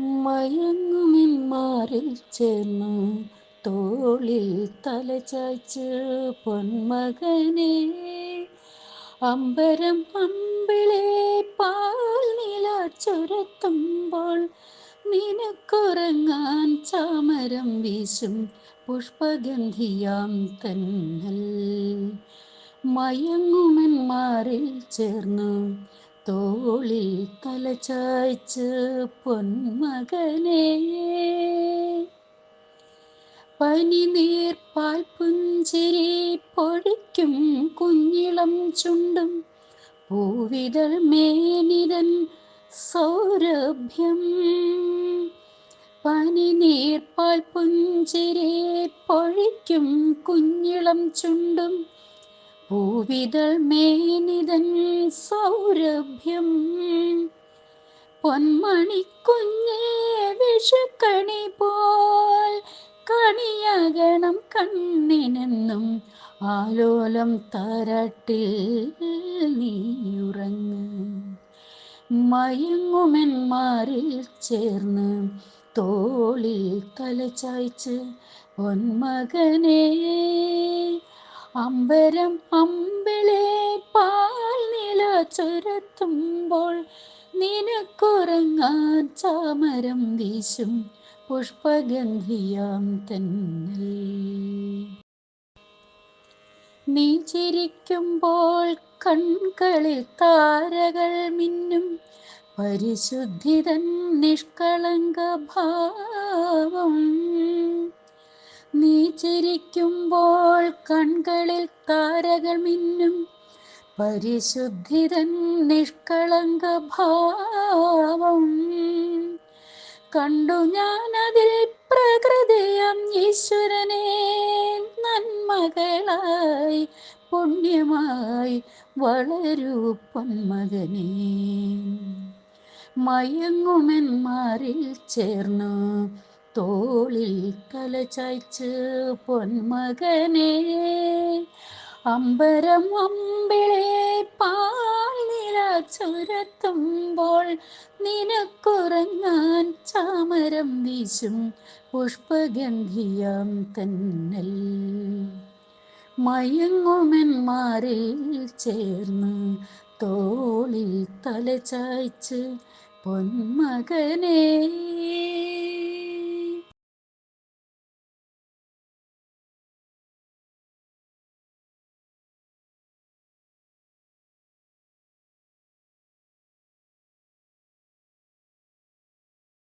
മയങ്ങുമിന്മാരിൽ ചേർന്നു തോളിൽ തലചാച്ച് പൊന്മകനെ. അമ്പരം അമ്പിളെ പാൽ നില ചുരത്തുമ്പോൾ നിനക്കുറങ്ങാൻ ചാമരം വീശും പുഷ്പഗന്ധിയാം തന്നൽ. മയങ്ങുമന്മാരിൽ ചേർന്നു. തോളിൽ തലചായ്ച്ച് പൊന്മകനെ. പനി നീർപ്പാൽ പുഞ്ചിരി പൊഴിക്കും കുഞ്ഞിളം ചുണ്ടും പൂവിതൾ മേനിതൻ സൗരഭ്യം. പനി നീർപ്പാൽ പുഞ്ചിരി പൊഴിക്കും കുഞ്ഞിളം ചുണ്ടും പൂവിതൾ മേനിതൻ സൗരഭ്യം. പൊന്മണിക്കുഞ്ഞേ വിഷക്കണി പോൽ കണിയകണം കണ്ണിനെന്നും ആലോലം തരട്ടിൽ നീയുറങ്ങ്. മയങ്ങുമെന്മാരിൽ ചേർന്ന് തോളിൽ തലചായ്ച്ച് പൊന്മകനെ അമ്പരം അമ്പിളെ പാൽ നില ചുരത്തുമ്പോൾ നിനക്കുറങ്ങാൻ ചാമരം വീശും പുഷ്പഗന്ധിയാം തന്നൽ. നീ ചിരിക്കുമ്പോൾ കൺകളിൽ താരകൾ മിന്നും പരിശുദ്ധിതൻ നിഷ്കളങ്ക ഭാവം. നീ ചിരിക്കുമ്പോൾ കൺകളിൽ താരകൾ മിന്നും. പരിശുദ്ധിതൻ നിഷ്കളങ്ക ഭാവം. കണ്ടു ഞാൻ അതിൽ പ്രകൃതിയം ഈശ്വരനെ. നന്മകളായി പുണ്യമായി വളരൂ പൊന്മകനെ മയങ്ങുമെന്മാരിൽ ചേർന്നു തോളിൽ കലചായ്ച്ച് പൊന്മകനെ അമ്പരം അമ്പിളെ പാൽ നില ചുരത്തുമ്പോൾ നിനക്കുറങ്ങാൻ ചാമരം വീശും പുഷ്പഗന്ധിയാം തന്നൽ. മയങ്ങുമെന്മാരിൽ ചേർന്ന് തോളിൽ തലചായ്ച്ച് പൊന്മകനേ